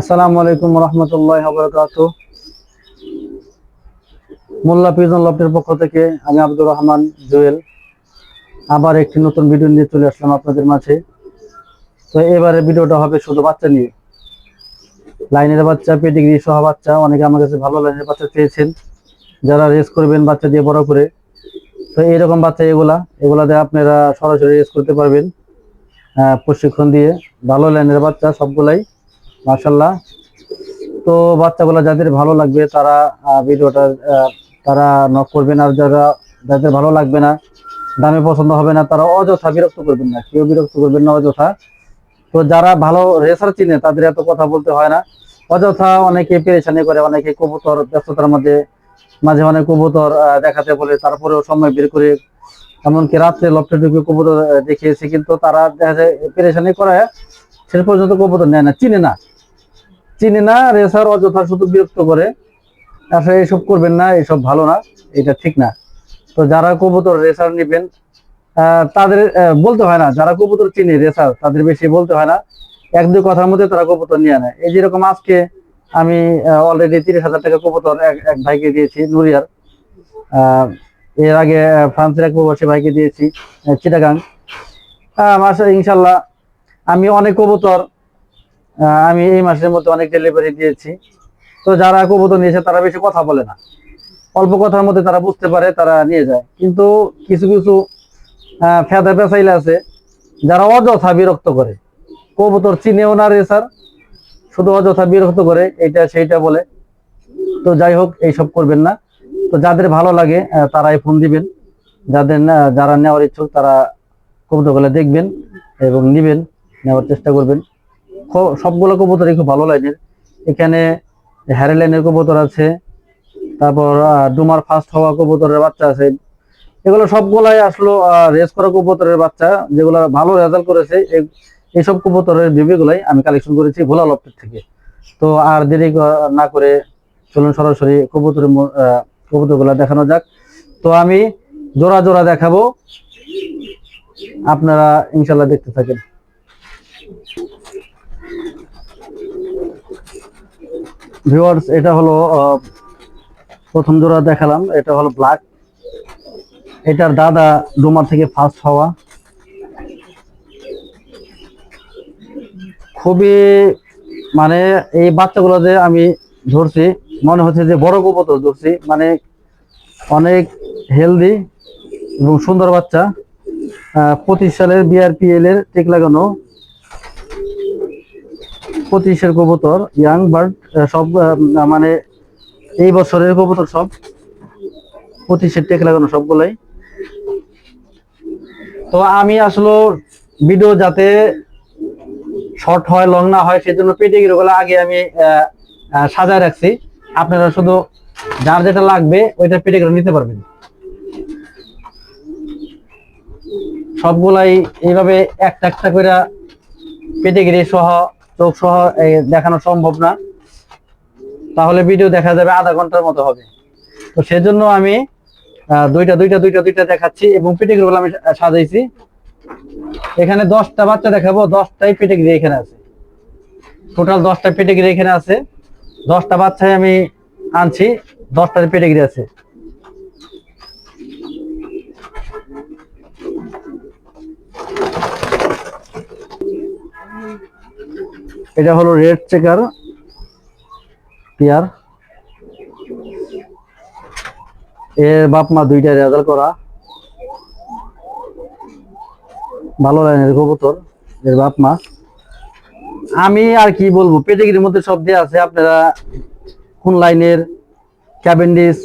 আসসালামু আলাইকুম রহমতুল্লাহ বরকাত মোল্লা পিজন লফটের পক্ষ থেকে আমি আব্দুর রহমান জুয়েল। আবার একটি নতুন ভিডিও নিয়ে চলে আসলাম আপনাদের মাঝে। তো এবারে ভিডিওটা হবে শুধু বাচ্চা নিয়ে। লাইনের বাচ্চা পেডিগ্রি সহ বাচ্চা, অনেকে আমার কাছে ভালো লাইনের বাচ্চা চেয়েছেন। যারা রেস করবেন বাচ্চা দিয়ে বড় করে। তো এইরকম বাচ্চা এগুলা এগুলা দিয়ে আপনারা সরাসরি রেস করতে পারবেন। প্রশিক্ষণ দিয়ে। ভালো লাইনের বাচ্চা সবগুলাই। মাশাল্লাহ তো বাচ্চাগুলো যাদের ভালো লাগবে, তারা ভিডিওটা তারা নক করবেন। আর যারা, যাদের ভালো লাগবে না, দামে পছন্দ হবে না, তারা অযথা বিরক্ত করবেন না। কেউ বিরক্ত করবেন না, অযথা। তো যারা ভালো রেসার চিনে, তাদের এত কথা বলতে হয় না। অযথা অনেকে পেরেশানি করে, অনেকে কবুতর ব্যস্ততার মধ্যে, মাঝে মাঝে কবুতর দেখাতে বলে, তারপরেও সময় বের করে, এমনকি রাত্রে লফটে ঢুকে কবুতর দেখিয়েছে। কিন্তু তারা দেখা যায় পেরেশানি করে শেষ পর্যন্ত কবুতর নেয় না, চিনে না। চিনে না রেসার অযথা শুধু বিরক্ত করে। আসলে এইসব করবেন না, এইসব ভালো না, এটা ঠিক না। তো যারা কবুতর রেসার নেবেন তাদের বলতে হয় না, যারা কবুতর চিনে রেসার, তাদের বেশি বলতে হয় না। এক দুই কথার মধ্যে তারা কবুতর নিয়ে নেয়। এই যেরকম আজকে আমি অলরেডি তিরিশ হাজার টাকা কবুতর এক ভাইকে দিয়েছি, নুরিয়ার। এর আগে ফ্রান্সের এক প্রবাসী ভাইকে দিয়েছি চিটাগাং। মাসে ইনশাল্লাহ, আমি অনেক কবুতর আমি এই মাসের মধ্যে অনেক ডেলিভারি দিয়েছি। তো যারা কবুতর নিয়েছে, তারা বেশি কথা বলে না। অল্প কথার মধ্যে তারা বুঝতে পারে, তারা নিয়ে যায়। কিন্তু কিছু কিছু ফেদা পেঁচাইলে আছে, যারা অযথা বিরক্ত করে। কবুতর চিনেও না রে স্যার, শুধু অযথা বিরক্ত করে, এটা সেইটা বলে। তো যাই হোক, এইসব করবেন না। তো যাদের ভালো লাগে তারাই ফোন দিবেন। যাদের না- যারা নেওয়ার ইচ্ছুক, তারা কবুতরগুলো দেখবেন এবং নিবেন, নেওয়ার চেষ্টা করবেন। সবগুলো কবুতরই খুব ভালো লাইনের। এখানে হ্যারে লাইনের কবুতর আছে, তারপর ডুমার ফার্স্ট হওয়া কবুতরের বাচ্চা আছে। এগুলো সবগুলাই আসলো রেস করা কবুতরের বাচ্চা, যেগুলো ভালো রেজাল্ট করেছে। এই- এইসব কবুতরের বেবিগুলাই আমি কালেকশন করেছি ভোলা লফটের থেকে। তো আর দেরি না করে চলুন সরাসরি কবুতরের কবুতরগুলো দেখানো যাক। তো আমি জোড়া জোড়া দেখাবো। আপনারা ইনশাল্লাহ দেখতে থাকেন। ভিউয়ার্স এটা হলো প্রথম জোড়া দেখালাম, এটা হলো ব্ল্যাক এটার দাদা ডোমার থেকে ফার্স্ট হওয়া। খুবই মানে এই বাচ্চাগুলো যে আমি ধরছি, মনে হচ্ছে যে বড় কবুতর ধরছি মানে অনেক হেলদি এবং সুন্দর বাচ্চা। পঁচিশ সালের বিআরপিএল এর টেক লাগানো পঁচিশের কবুতর ইয়াং বার্ড সব মানে এই বছরের কবুতর সব। পঁচিশের টেক লাগানো সবগুলাই। তো আমি আসলে ভিডিও যাতে শর্ট হয় লং না হয়, সেজন্য পেটিগিরি গুলো আগে আমি সাজায় রাখছি। আপনারা শুধু যার যেটা লাগবে ওইটা পেটিগিরি নিতে পারবেন। সবগুলাই এইভাবে একটা একটা করে পেটিগিরি সহ চোখ সহ দেখানো সম্ভব না। তাহলে ভিডিও দেখা যাবে আধা ঘণ্টার মতো হবে। তো সেজন্য আমি দুইটা দুইটা দুইটা দুইটা দেখাচ্ছি এবং পেটিগিরি গুলো আমি সাজাইছি। এখানে দশটা বাচ্চা দেখাবো, দশটাই পেটিগিরি এখানে আছে। টোটাল দশটা পেটিগিরি এখানে আছে। দশটা বাচ্চাই আমি আনছি দশটা পেটিগিরি আছে। এটা হলো রেড চেকার পেয়ার। এর বাপ মা দুইটা রেজাল্ট করা। ভালো লাইনের কবুতর, এর বাপ মা। আমি আর কি বলব পেটিগিরির মধ্যে সব দিয়ে আছে। আপনারা কোন লাইনের ক্যাবেন্ডিস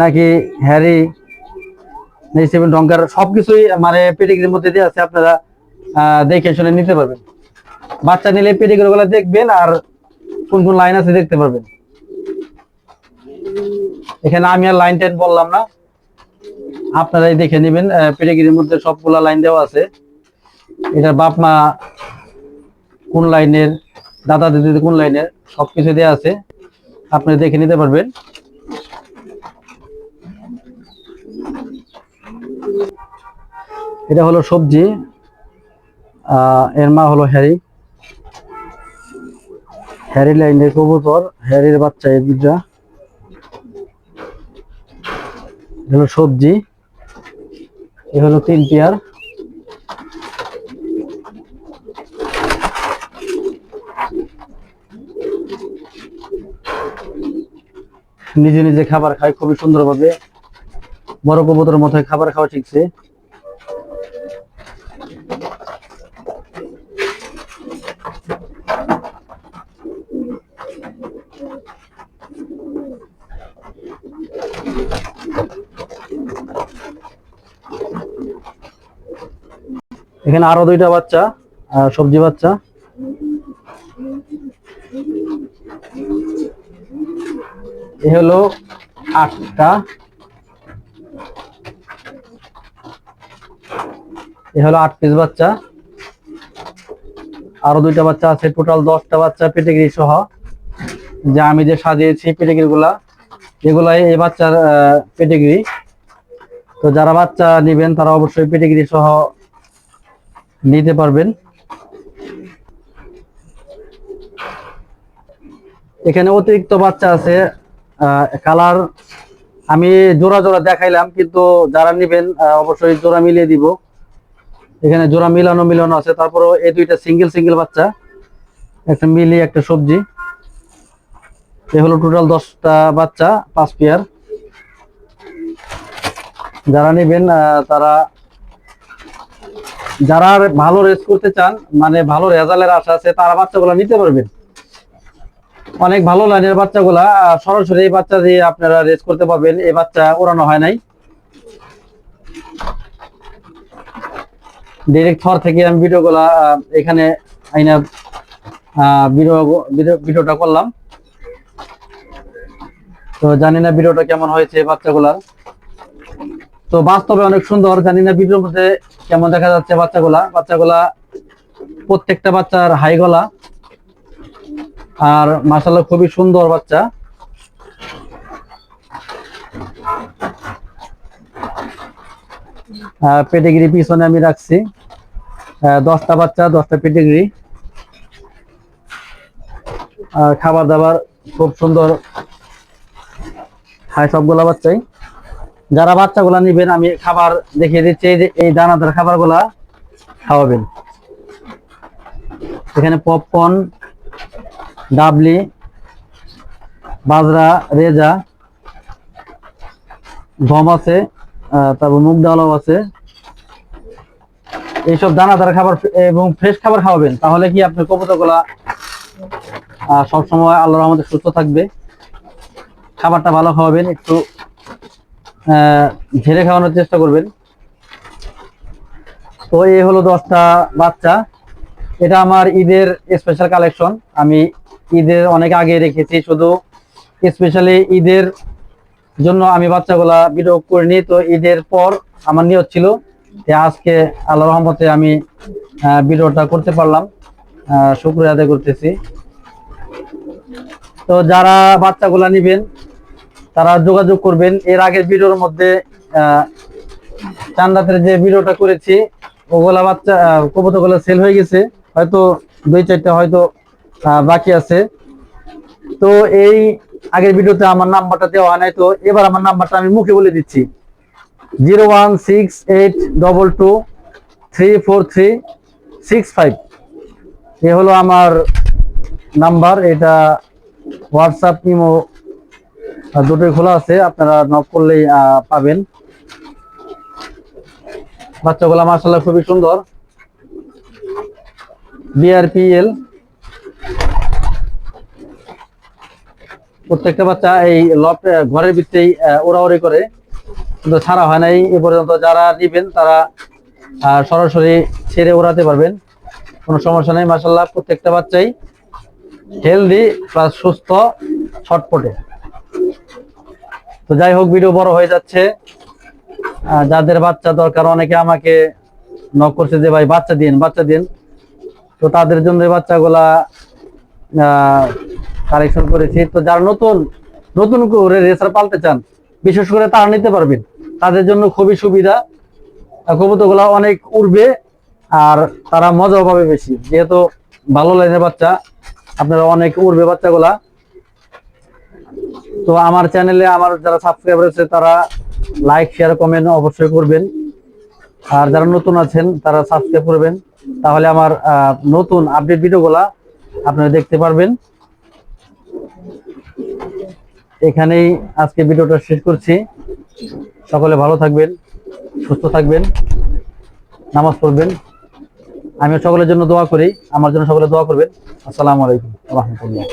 নাকি হ্যারি সেভেন, ডঙ্কার সবকিছুই মানে পেটিগিরির মধ্যে দিয়ে আছে। আপনারা দেখে শুনে নিতে পারবেন। বাচ্চা নিলে পেটিগিরি গুলো দেখবেন আর কোন কোন লাইন আছে দেখতে পারবেন। এখানে আমি আর লাইন টাইন বললাম না। আপনারাই দেখে নেবেন পেডিগিরির মধ্যে সবগুলা লাইন দেওয়া আছে। এটার বাপ মা কোন লাইনের দাদা দিদি কোন লাইনের সবকিছু দেওয়া আছে। আপনি দেখে নিতে পারবেন। এটা হলো সবজি। আহ, এর মা হলো হ্যারি। হ্যারি লাইনের কবুতর, হ্যারির বাচ্চা এই দুটা হলো সবজি, এ হলো তিন পেয়ার। নিজে নিজে খাবার খায় খুবই সুন্দরভাবে। বড় কবুতরের মতো খাবার খাওয়া শিখছে। এখানে আরও দুইটা বাচ্চা সবজি বাচ্চা। এ হলো আটটা। এ হলো আট পিস বাচ্চা। আরও দুইটা বাচ্চা আছে টোটাল দশটা বাচ্চা পেটেগিরি সহ। যে আমি যে সাজিয়েছি পেটেগিরি গুলা, এগুলাই এই বাচ্চার পেটেগিরি তো যারা বাচ্চা নেবেন, তারা অবশ্যই পেটেগিরি সহ নিতে পারবেন। এখানে অতিরিক্ত বাচ্চা আছে কালার আমি জোড়া জোড়া দেখাইলাম, কিন্তু যারা নিবেন অবশ্যই জোড়া মিলিয়ে দিব। এখানে জোড়া মিলানো মিলানো আছে তারপরে এই দুইটা সিঙ্গেল সিঙ্গেল বাচ্চা, একটা মিলি, একটা সবজি। এ হলো টোটাল দশটা বাচ্চা, পাঁচ পেয়ার যারা নেবেন তারা যারা ভালো রেস করতে চান মানে ভালো রেজাল্টের আশা আছে, তারা বাচ্চাগুলো নিতে পারবেন। অনেক ভালো লাইনের বাচ্চাগুলা সরাসরি এই বাচ্চা দিয়ে আপনারা রেস করতে পারবেন। এই বাচ্চা ওড়ানো হয় নাই। ডিরেক্ট থর থেকে আমি ভিডিওগুলা এখানে আইনা ভিডিও- ভিডিওটা করলাম। তো জানি না ভিডিওটা কেমন হয়েছে বাচ্চাগুলার। তো বাস্তবে অনেক সুন্দর, জানি না ভিডিওর মধ্যে কেমন দেখা যাচ্ছে বাচ্চাগুলা বাচ্চাগুলা প্রত্যেকটা বাচ্চার হাই গলা। আর মাসাল্লাহ খুবই সুন্দর বাচ্চা। পেটিগিরি পিছনে আমি রাখছি। দশটা বাচ্চা, দশটা পেটিগিরি আর খাবার দাবার খুব সুন্দর। খায় সবগুলা বাচ্চাই। যারা বাচ্চাগুলা নিবেন, আমি খাবার দেখিয়ে দিচ্ছি, এই যে এই দানাদার খাবারগুলা খাওয়াবেন। এখানে পপকর্ন ডাবলি, বাজরা, রেজা, গম আছে তারপর মুগ ডালও আছে। এইসব দানাদার খাবার এবং ফ্রেশ খাবার খাওয়াবেন, তাহলে কি আপনার কবুতরগুলা সবসময় আল্লাহর আমাদের সুস্থ থাকবে। খাবারটা ভালো খাওয়াবেন, একটু ঝেড়ে খাওয়ানোর চেষ্টা করবেন। তো এই হলো দশটা বাচ্চা। এটা আমার ঈদের স্পেশাল কালেকশন আমি ঈদের অনেক আগে রেখেছি, শুধু স্পেশালি ঈদের জন্য আমি বাচ্চাগুলা ভিডিও করিনি। তো ঈদের পর আমার নিয়ত ছিল যে আজকে আল্লাহ রহমতে আমি ভিডিওটা করতে পারলাম। শুক্রিয়া আদায় করতেছি। তো যারা বাচ্চাগুলা নিবেন তারা যোগাযোগ করবেন। এর আগের ভিডিওর মধ্যে আহ, চান রাতের যে ভিডিওটা করেছি ওগুলা বাচ্চা কবুতরগুলো সেল হয়ে গেছে। হয়তো দুই চারটা হয়তো বাকি আছে। তো এই আগের ভিডিওতে আমার নাম্বারটা দেওয়া হয় নাই। তো এবার আমার নাম্বারটা আমি মুখে বলে দিচ্ছি। Zero one six eight double two three four three six five. এ হলো আমার নাম্বার। এটা হোয়াটসঅ্যাপ ইমো দুটোই খোলা আছে, আপনারা নক করলেই পাবেন। বাচ্চাগুলা মার্শাল্লাহ খুবই সুন্দর। বিআরপিএল প্রত্যেকটা বাচ্চা এই লফট ঘরের ভিতরেই ওড়াওড়ি করে। কিন্তু ছাড়া হয় নাই এ পর্যন্ত যারা নিবেন, তারা সরাসরি ছেড়ে ওড়াতে পারবেন। কোনো সমস্যা নেই মার্শাল্লাহ প্রত্যেকটা বাচ্চাই হেলদি প্লাস সুস্থ, ছটপটে। তো যাই হোক ভিডিও বড় হয়ে যাচ্ছে। যাদের বাচ্চা দরকার, অনেকে আমাকে নক করছে যে, ভাই, বাচ্চা দিন বাচ্চা দিন তো তাদের জন্য বাচ্চাগুলা কালেকশন করেছি। তো যারা নতুন নতুন করে রেসার পালতে চান, বিশেষ করে তারা নিতে পারবেন। তাদের জন্য খুবই সুবিধা। কবুতরগুলা অনেক উড়বে, আর তারা মজাও পাবে বেশি। যেহেতু ভালো লাইনের বাচ্চা, আপনারা অনেক উড়বে বাচ্চাগুলা। তো আমার চ্যানেলে আমার যারা সাবস্ক্রাইবার আছে, তারা লাইক শেয়ার কমেন্ট অবশ্যই করবেন। আর যারা নতুন আছেন, তারা সাবস্ক্রাইব করবেন। তাহলে আমার নতুন আপডেট ভিডিওগুলা আপনারা দেখতে পারবেন। এখানেই আজকে ভিডিওটা শেষ করছি। সকলে ভালো থাকবেন, সুস্থ থাকবেন, নামাজ পড়বেন। আমি সকলের জন্য দোয়া করি। আমার জন্য সকলে দোয়া করবেন। আসসালামু আলাইকুম রহমতুল্লাহ।